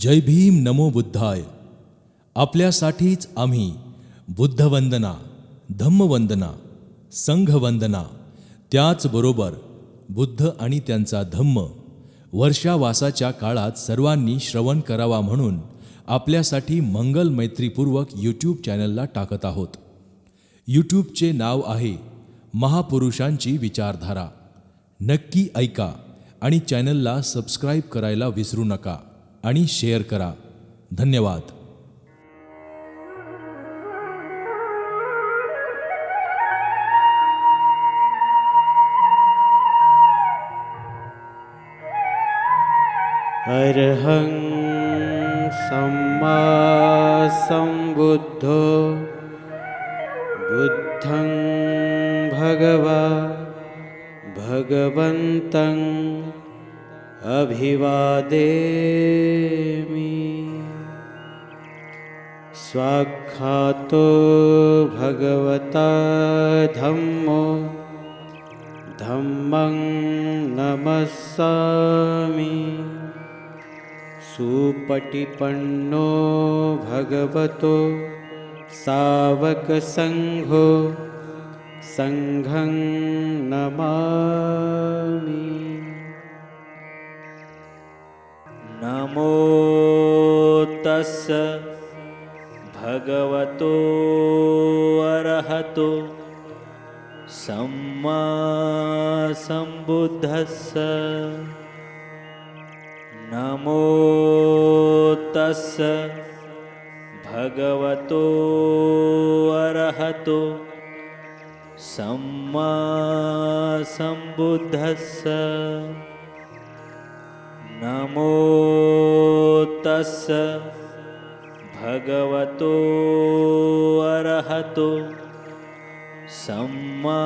जय भीम नमो बुद्धाय. आपल्यासाठीच आम्ही बुद्धवंदना धम्मवंदना संघवंदना त्याचबरोबर बुद्ध आणि त्यांचा धम्म वर्षावासाच्या काळात सर्वांनी श्रवण करावा म्हणून आपल्यासाठी मंगल मैत्रीपूर्वक यूट्यूब चॅनलला टाकत आहोत. यूट्यूबचे नाव आहे महापुरुषांची विचारधारा. नक्की ऐका आणि चॅनलला सबस्क्राईब करायला विसरू नका. आणि शेअर करा. धन्यवाद. अर्हं सम्मा सम्बुद्धो बुद्धं भगवा भगवन्तम् अभिवादेमि स्वाख्यातो भगवता धम्मो। धम्मं नमस्सामि। सुपटिपन्नो भगवतो सावकसङ्घो। सङ्घं नमामि। नमो तस्स भगवतो अरहतो सम्मा सम्बुद्धस्स नमो तस्स भगवतो अरहतो सम्मा सम्बुद्धस्स नमो तस्स भगवतो अरहतो सम्मा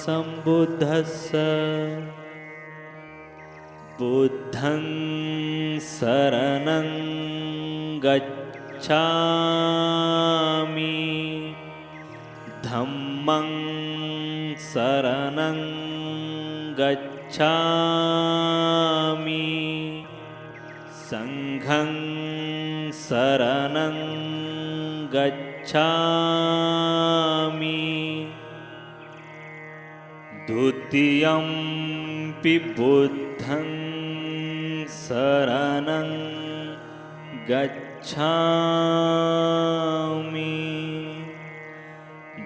सम्बुद्धस्स बुद्धं शरणं गच्छामि धम्मं शरणं गच्छामि। सङ्घं शरणं गच्छामि। द्वितीयं पि बुद्धं शरणं गच्छामि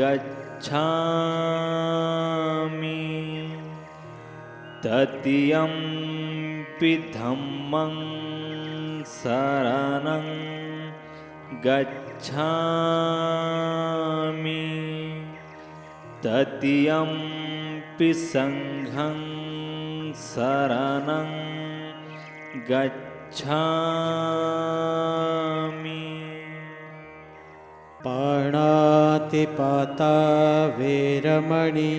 गच्छामि। तृतीयं पि धम्मं शरणं गच्छामि। तृतीयं पि सङ्घं शरणं गच्छामि पाणातिपाता वेरमणि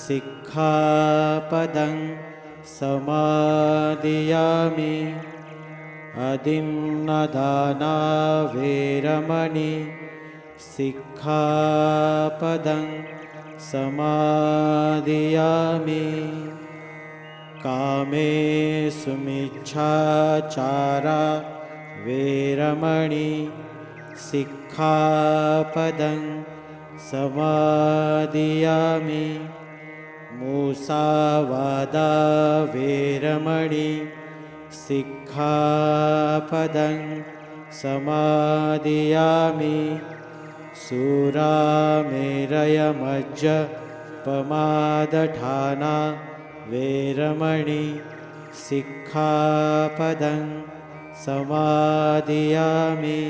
सिक्खापदं समादियामि। अदिम्नदाना वेरमणि सिक्खापदं समादियामि। कामे सुमिच्छाचारा वेरमणि सिक्खापदं समादियामि। मूसावादा वेरमणि सिक्खापदं समादियामि। सुरामेरयमज्जपमादठाना वेरमणि सिक्खापदं समादियामि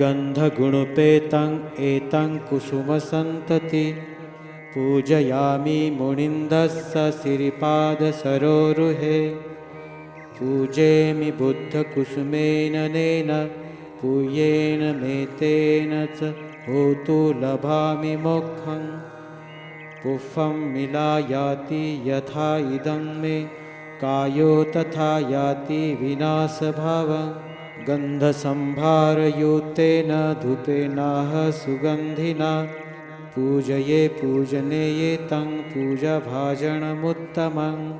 वर्णगन्धगुणुपेतं एतं कुसुमसन्तति। पूजयामि मुनिन्दस्य सिरिपादसरोरुहे। पूजेमि बुद्धकुसुमेन नेन पूयेन मेतेन च होतु लभामि मोक्षं। पुष्पं मिलायाति यथा इदं मे कायो तथा याति विनाशभावं गन्धसम्भारयुक्तेन धूपेनाह सुगन्धिना। पूजये पूजनेये तं पूजभाजनमुत्तमं।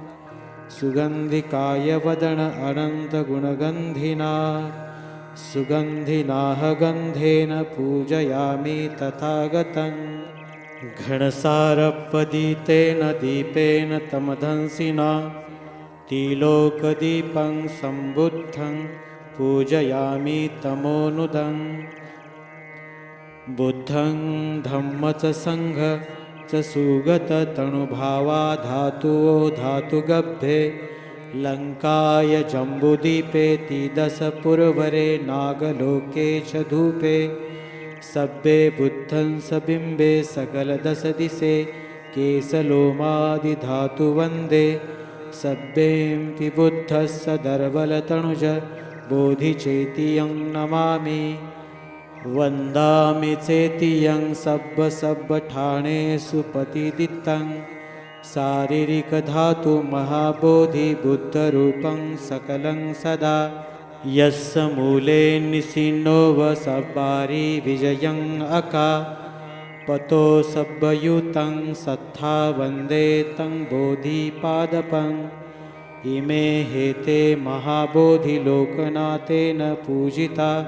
सुगन्धिकाय वदन अनन्तगुणगन्धिना। सुगन्धिनाह गन्धेन पूजयामि तथागतम् घनसारपदितेन दीपेन तमधंसिना। तिलोकदीपं सम्बुद्धं पूजयामि तमोनुदम् बुद्धं धम्म च सङ्घ च सुगततनुभावा धातुवो धातुगभ्ये लङ्काय जम्बुदीपेति दशपुरवरे नागलोके च धूपे। सभ्ये बुद्धं सबिम्बे सकलदशदिशे केशलोमादिधातुवन्दे सभ्येऽपि बोधिचेतियं नमामि। वन्दामि चेतियं सब्ब सब्बठाणे सुपतिदित्तं शारीरिकधातु महाबोधिबुद्धरूपं सकलं सदा। यस्य मूले निशिनो अका। पतो सब्बयुतं सत्था वन्दे तं बोधिपादपम् इमे हेते महाबोधिलोकनाथेन पूजिता।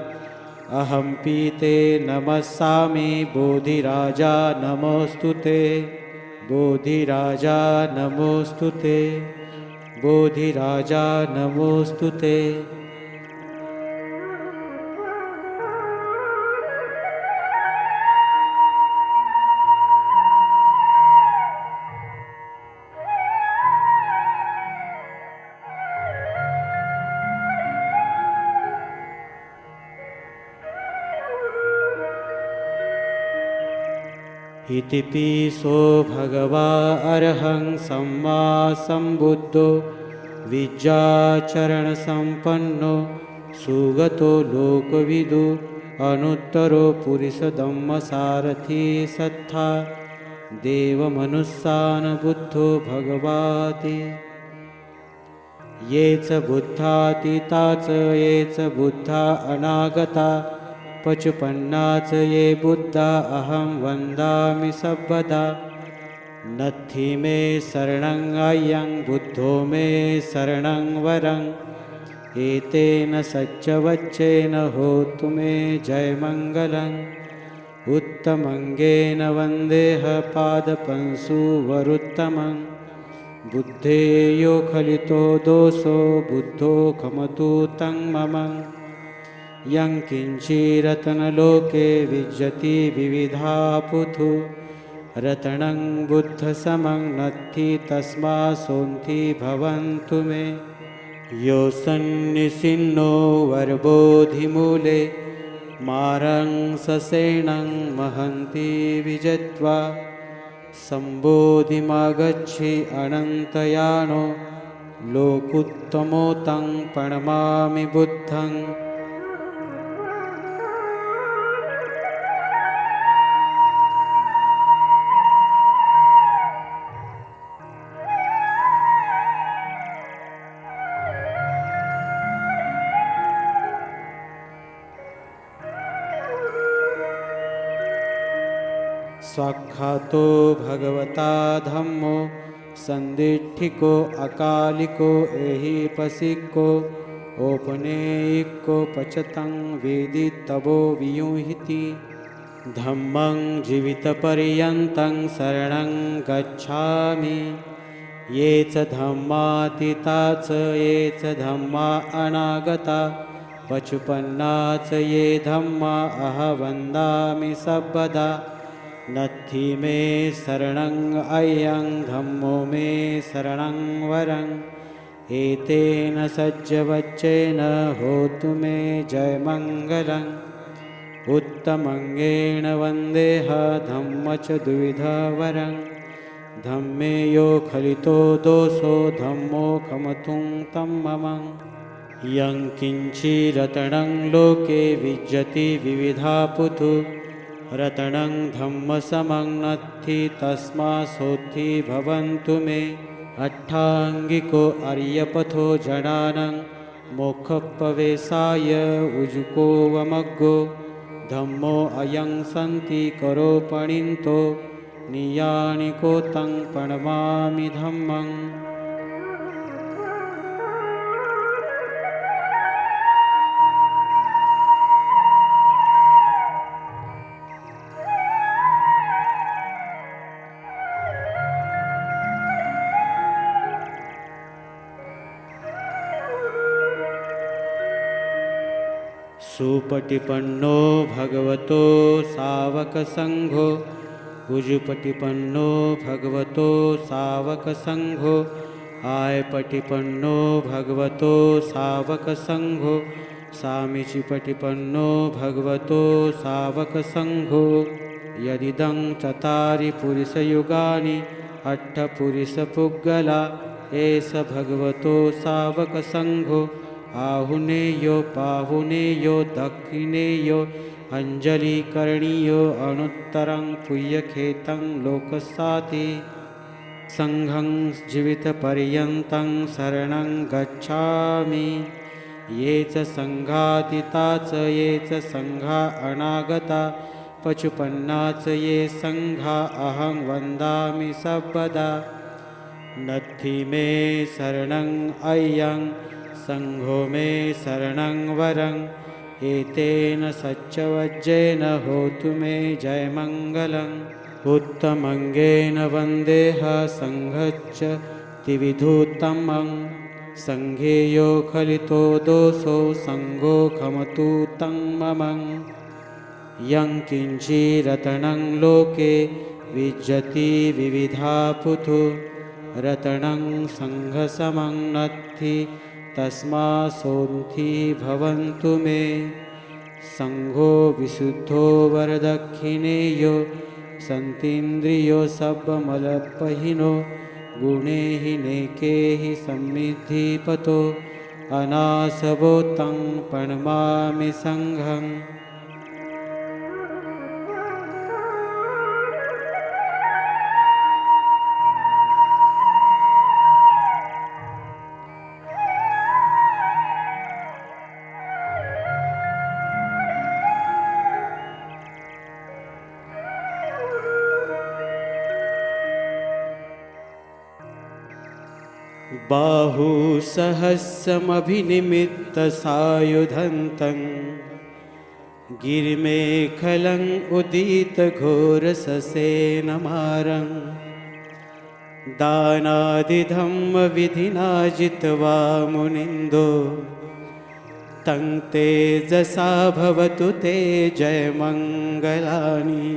अहम पीते नमस्सामि बोधिराजा नमोऽस्तु ते। बोधिराजा नमोऽस्तु ते। बोधिराजा नमोऽस्तु ते। इति पीसो भगवा अर्हं सम्मा सम्बुद्धो विद्याचरणसम्पन्नो सुगतो लोकविदु अनुत्तरो पुरुषदम्मसारथी सत्था देवमनुस्सान् बुद्धो भगवाति। ये च बुद्धातीता च ये च बुद्धा अनागता पचुपन्ना च ये बुद्धा अहं वन्दामि सर्वदा। नत्थि मे शरणं अयं बुद्धो मे शरणं वरं। एतेन सच्चवच्चेन होतु मे जयमङ्गलम्। उत्तमङ्गेन वन्देह पादपंशुवरुत्तमं बुद्धेयो खलितो दोषो बुद्धो खमतु तं मम यं किञ्चिरतनलोके विज्जति विविधा पुथु रतनं बुद्धसमं नत्थि तस्मा सोन्थि भवन्तु मे। यो सन्निसिन्नो वर्बोधिमूले। मारं ससेनं महन्ति विजत्वा। सम्बोधिमागच्छि अनन्तयानो। लोकुत्तमो तं प्रणमामि बुद्धम् स्वाख्यातो भगवता धम्मो सन्दिठिको अकालिको, एहि पसिको औपनेयिको पचतं वेदितवो वियुहिति। धम्मं जीवितपर्यन्तं शरणं गच्छामि। ये च धम्मातीता च, ये च धम्मा अनागता। पचुपन्ना च, ये धम्मा अह वन्दामि सर्वदा। नत्थि मे शरणं अयं मे शरणं वरं। एतेन सज्जवच्चेन होतु मे जयमङ्गलं। उत्तमङ्गेण वन्देह धम्म च द्विधवरं। धम्मे यो खलितो दोषो धम्मो खमतुं तं मम। यं किञ्चिरतणं लोके विज्जति विविधा पुतु रतणं धम्मसमं नत्थि तस्मासोत्थि भवन्तु मे। अट्ठाङ्गिको अर्यपथो जडानं मोक्षप्रवेशाय उजुको वमग्गो। धम्मो अयं सन्ति करोपणिन्तो नियाणिको तं प्रणमामि धम्मम् सुपटिपन्नो भगवतो सावकसङ्घो। कुजुपटिपन्नो भगवतो सावकसङ्घो। आयपटिपन्नो भगवतो सावकसङ्घो। सामिचिपटिपन्नो भगवतो सावकसङ्घो। यदिदं चतारि पुरुषयुगानि अट्ठपुरुषपुग्गला एष भगवतो सावकसङ्घो आहुनेयो पाहुनेयो दक्षिणेयो करणीयो अणुत्तरं पुय्यखेतं लोकसाति। सङ्घं जीवितपर्यन्तं शरणं गच्छामि। ये च सङ्घातिता च ये च सङ्घा अनागता। पचुपन्ना च ये सङ्घा अहं वन्दामि सर्वदा। नद्धि मे शरणम् अयं सङ्घो मे शरणं वरम् एतेन सच्चवज्जेन होतु मे जयमङ्गलम्। उत्तमङ्गेन वन्देह सङ्घच्च त्रिविधोत्तमं सङ्घेयो खलितो दोषो सङ्घो खमतु तं मम यं किञ्चिरतणं लोके विज्जति विविधा पुथु रतणं सङ्घसमं नत्थि तस्मासोन्थि भवन्तु मे। सङ्घो विशुद्धो वरदक्षिणेयो सन्तीन्द्रियो सब्बमलपहिनो गुणे नेके हि सम्मिद्धिपतो अनासवो तं प्रणमामि सङ्घम् बाहुसहस्रमभिनिमित्तसायुधन्तं गिरिमेखलम् उदितघोरससेनमारं दानादिधम्मविधिना जित्वा मुनिन्दो तं तेजसा भवतु ते जयमङ्गलानि।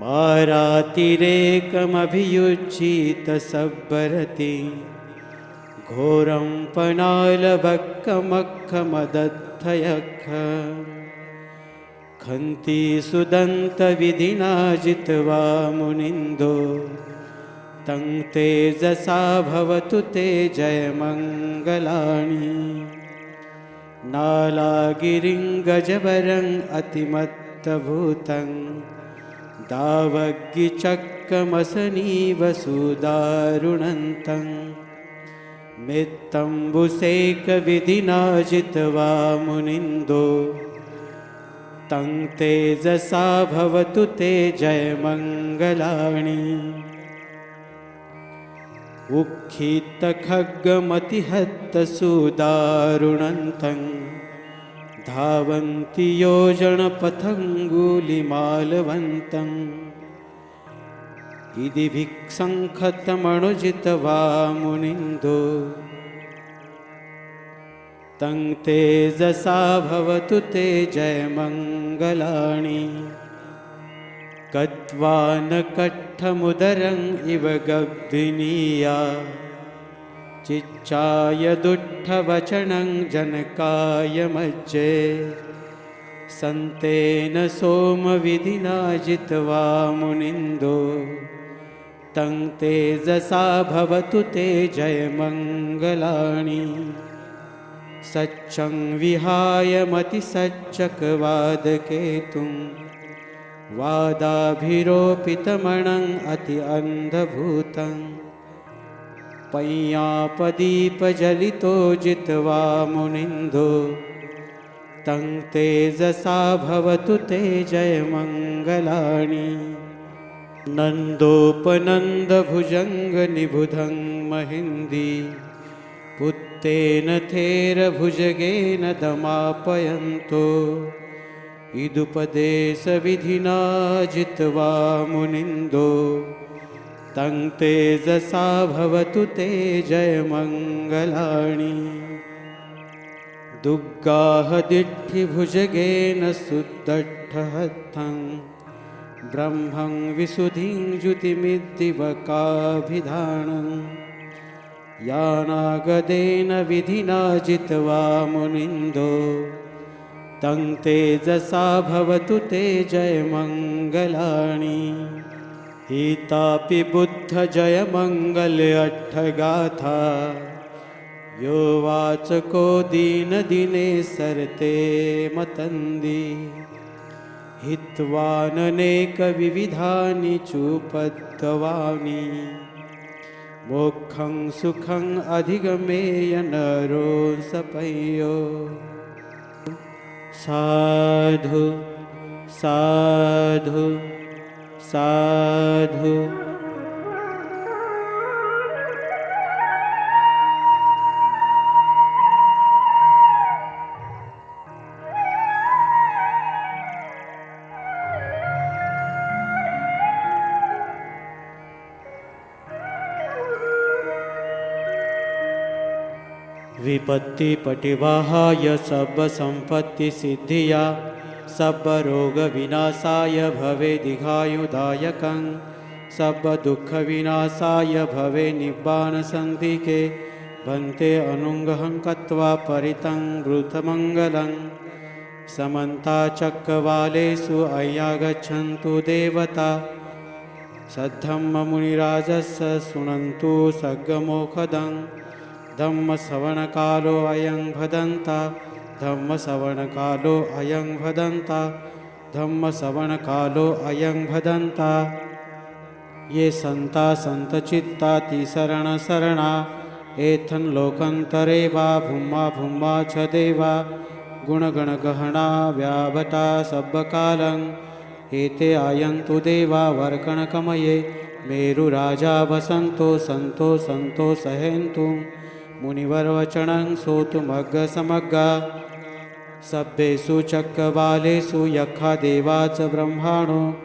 मारातिरेकमभियुज्यितसब्बरति घोरं पणालभक्कमखमदत्थयख खन्ति सुदन्तविधिना जित्वा मुनिन्दो तं तेजसा भवतु ते जयमङ्गलानि नालागिरिं गजवरम् अतिमत्तभूतम् दावग्गिचक्रमसनीव सुदारुणन्तं मित्तम्बुसेकविधिना जित्वा मुनिन्दो तं तेजसा भवतु ते जयमङ्गलानि उक्खितखड्गमतिहत्तसुदारुणन्तं धावन्ति योजनपथङ्गुलिमालवन्तम् इति भिक्सङ्खतमणुजित्वा मुनिन्दो तं तेजसा भवतु ते जयमङ्गलानि कत्वा न कट्ठमुदरम् इव गब्भिनीया चिच्चाय दुःठवचनं जनकाय मज्जे। सन्तेन सोमविधिना जित्वा मुनिन्दो तं तेजसा भवतु ते जयमङ्गलानि सच्चं विहाय मतिसच्चकवादकेतुं वादाभिरोपितमणम् अति अन्धभूतं। पय्यापदीपजलितो जित्वा मुनिन्दो तं तेजसा भवतु ते जयमङ्गलानि नन्दोपनन्दभुजङ्गनिबुधं महिन्दी पुत्तेन थेरभुजगेन दमापयन्तो इदुपदेशविधिना जित्वा मुनिन्दो तं तेजसा भवतु ते जयमङ्गलानि दुग्गाहदिठ्ठिभुजगेन सुदट्ठहत्थं ब्रह्मं विशुधिं ज्युतिमिद्दिवकाभिधानं। यानागदेन विधिना जित्वा मुनिन्दो। तं तेजसा भवतु ते जयमङ्गलानि हितापि बुद्धजयमङ्गल अट्ठगाथा यो वाचको दीनदिने सरते मतन्दी हित्वाननेकविविधानि चूपद्गवानि मोक्षं सुखम् अधिगमेय नरो सपय्यो साधु साधु साधु विपत्तिपटिवाहाय सर्वसम्पत्तिसिद्धिया सर्वरोगविनाशाय भवे दीर्घायुदायकं सर्वदुःखविनाशाय भवे निब्बाणसन्धिके भन्ते अनुङ्गहं कत्वा परितं वृथमङ्गलं समन्ताचक्रवालेषु अय्यागच्छन्तु देवता। सद्धम्ममुनिराजस्य शृणन्तु सग्गमोखदं धम्मश्रवणकालो अयं भदन्ता धम्मश्रवणकालो अयं भदन्ता धम्मश्रवणकालो अयं भदन्ता ये सन्ता सन्तचित्ता तिशरणशरणा एथन् लोकन्तरे वा भुम्मा भुम्मा च देवा। गुणगणगहना व्याभटा सब्बकालम्। एते आयन्तु देवा वर्कणकमये मेरुराजा वसन्तो सन्तो सन्तो सहेन्तु मुनिवर्वचनं सोतुमग्गसमग्गा सभ्येषु चक्रवालेषु यक्षा देवा च ब्रह्माणो।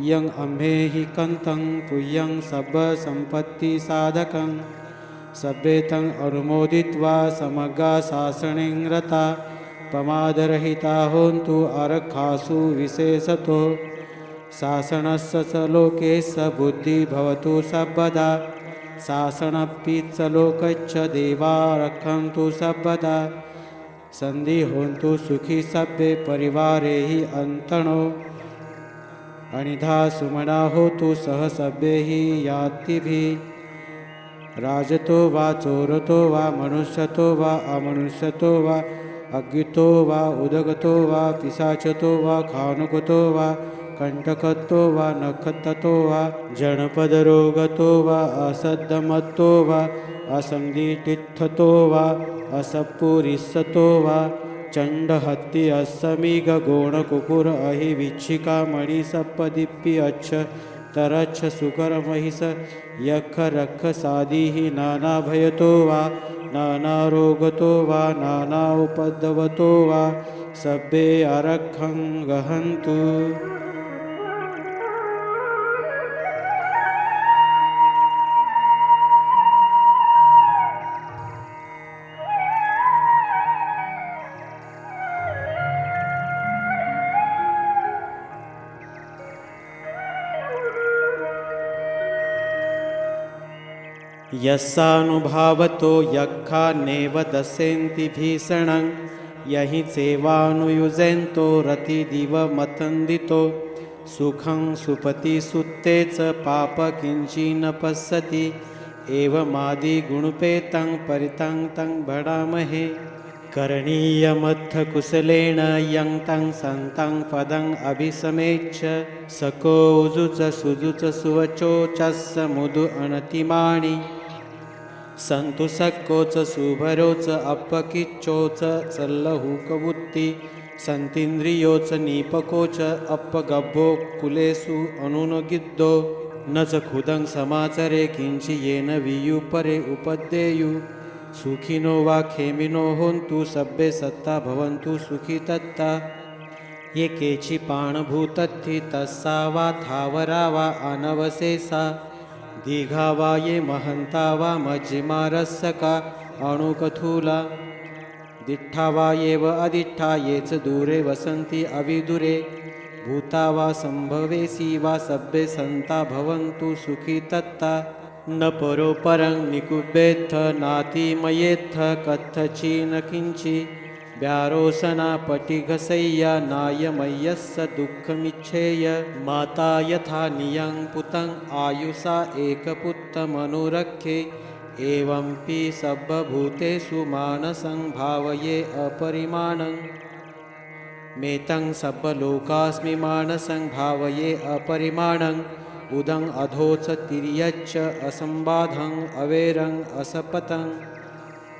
यं अम्भे हि कन्तं तुय्यं सब्बसम्पत्तिसाधकं सभ्येतं अनुमोदित्वा समग्गा शासनेन रता। प्रमादरहिता होन्तु अर्खासु विशेषतो। शासनस्य च लोके स बुद्धिः भवतु सर्वदा। शासनपि च लोकच्च देवा रक्षन्तु सर्वदा सन्धि होन्तु सुखी सभ्ये परिवारे हि अन्तणो। अनिधा सुमना होतु सह सभ्ये हि यातिभिः राजतो वा चोरतो वा मनुष्यतो वा अमनुष्यतो वा अज्ञतो वा उदगतो वा पिशाचतो वा खानुगतो वा कण्टकतो वा नखततो वा जनपदरोगतो वा असद्धमत्तो वा असङ्गीटित्थतो वा असपुरिसतो वा चण्डहत्ति अस्समिगगोणकुकुर अहि विच्छिका मणिसप्पदिप्पि अच्छ तरच्छ सुकरमहिष यख रक्ष सादिः नानाभयतो वा नानारोगतो वा नाना उपद्रवतो वा सभ्ये अरक्षं गहन्तु। यस्सानुभावतो यक्खा नेव दस्यन्ति भीषणं यहि सेवानुयुजेन्तो रतिदिवमतन्दितो सुखं सुपति सुत्ते च पाप किञ्चि पश्यति एवमादिगुणुपेतं परितं तं भडामहे। करणीयमथ कुशलेन यं तं सन्तं पदम् अभिसमेच्छ सकोजुच सुजुच सुवचोचस्स मुदु अणतिमाणि सन्तु सक्कोच सुभरोच अप्पकिच्चोच सल्लहुकवुत्ति सन्तीन्द्रियोच नीपकोच अपगभ्भो कुलेषु अनुनगिद्धो न च खुदं समाचरे किंचि येन वियुपरे उपद्येयु। सुखिनो वा खेमिनो होन्तु सभ्ये सत्ता भवन्तु सुखी तत्ता। ये केचि पाणभूतत्थि तस्सा वा थावरा वा अनवशेषा। दीघा वा ये महन्ता वा मज्जिमारस्सका अणुकथूला। दिट्ठा वा एव अदिठ्ठा ये च दूरे वसन्ति अविदुरे। भूता वा सम्भवेसि वा सभ्ये सन्ता भवन्तु सुखी तत्ता। न परो परं निकुब्बेत्थ नातिमयेत्थ कथचि न किञ्चि। व्यारोसना पटिघसय्या नायमय्यस्य दुःखमिच्छेय। माता यथा नियं पुतं आयुषा एकपुत्तमनुरक्षे एवंपि सर्वभूतेषु मानसं भावये अपरिमाणं। मेतं सर्वलोकास्मि मानसं भावये अपरिमाणम् उदं अधोच तिर्यच्च असम्बाधं अवेरं असपतं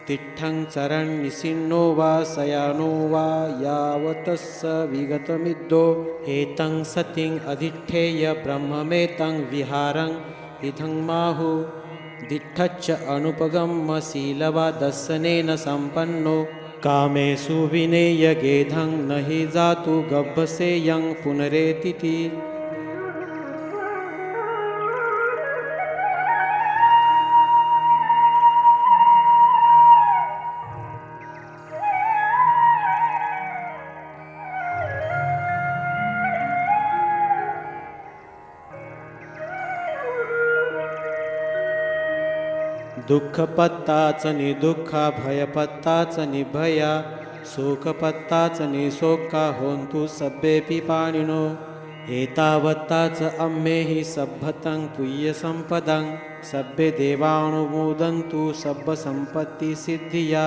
तिष्ठं चरन् निसिन्नो वा शयानो वा यावतस्य विगतमिद्धो एतं सतिं अधिष्ठेय ब्रह्ममेतं विहारं। इथं माहु दिष्ठच्च अनुपगम्यशीलवा दर्शनेन सम्पन्नो। कामेषु विनेयगेधं न हि जातु गभ्यसेयं पुनरेतिति दुःखपत्ताच निदुःखा भयपत्ताच निभया शोकपत्ताच निशोका होन्तु सभ्येऽपि पाणिनो एतावत्ताच अम्मेहि सभ्यतं तुय्यसम्पदं सभ्ये देवानुमोदन्तु सब्बसम्पत्तिसिद्धिया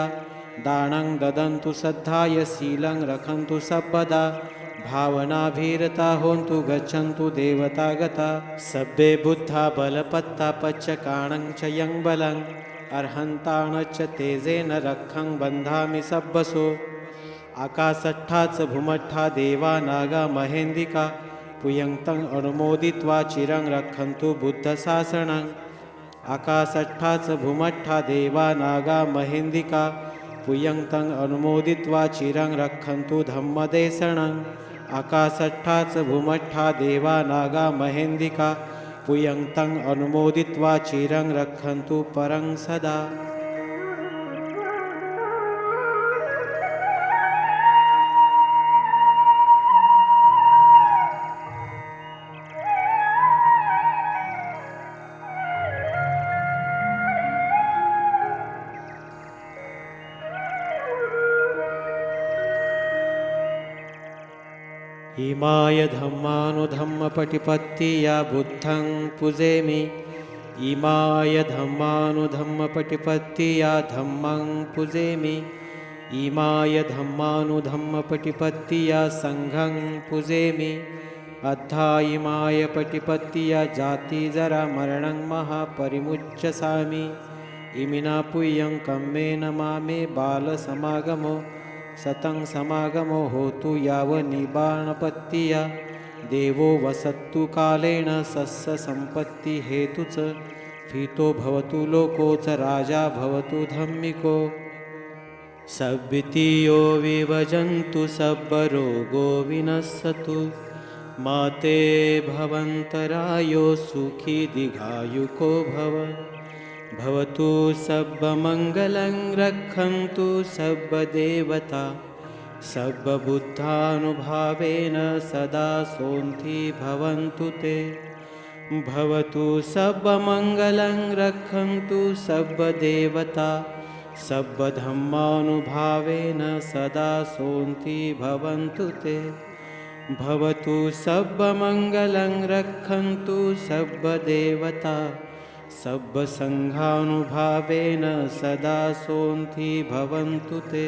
दानं ददन्तु श्रद्धाय शीलं रखन्तु सर्वदा भावनाभीरता होन्तु गच्छन्तु देवता गता। सभ्ये बुद्धा बलपत्ता पच्चकाणं च यं बलम् अर्हन्ताणश्च तेजेन रक्षं बन्धामि सब्बसो। आकाशट्ठा च भूमट्ठा देवा नागा महेन्दिका पुयङ्तं अनुमोदित्वा चिरं रक्षन्तु बुद्धशासनम् आकाशट्ठा च भूमट्ठा देवा नागा महेन्दिका पुयङ्तं अनुमोदित्वा चिरं रक्षन्तु धम्मदेशणम् आकाशठ्ठाच भूमठ्ठा देवा नागा महेंदिका पुयंतं अनुमोदित्वा चिरं रक्षन्तु परं सदा। इमाय धम्मानुधम्मपटिपत्तिया बुद्धं पुजेमि। इमाय धम्मानुधम्मपटिपत्तिया धम्मं पुजेमि। इमाय धम्मानुधम्मपटिपत्तिया सङ्घं पुजेमि। अद्धा इमाय पटिपत्तिया जातिजरामरणं महापरिमुच्यसामि। इमिना पुय्यं कम्मेन मामे बालसमागमो सतं समागमो होतु यावनिबाणपत्तिया देवो वसत्तु कालेन सस्यसम्पत्तिहेतु च। स्फीतो भवतु लोको च राजा भवतु धम्मिको। सद्वितीयो विभजन्तु सब्बरोगो विनश्यतु। माते भवन्तरायो सुखी दिघायुको भव। भवतु सर्वमङ्गलं रक्षन्तु सर्वदेवता सर्वबुद्धानुभावेन सदा सोन्ति भवन्तु ते। भवतु सर्वमङ्गलं रक्षन्तु सर्वदेवता सब्बधम्मानुभावेन सदा सोन्ति भवन्तु ते। भवतु सब्बमङ्गलं रक्षन्तु सब्बदेवता सब्बसङ्घानुभावेन सदा सोन्ति भवन्तु ते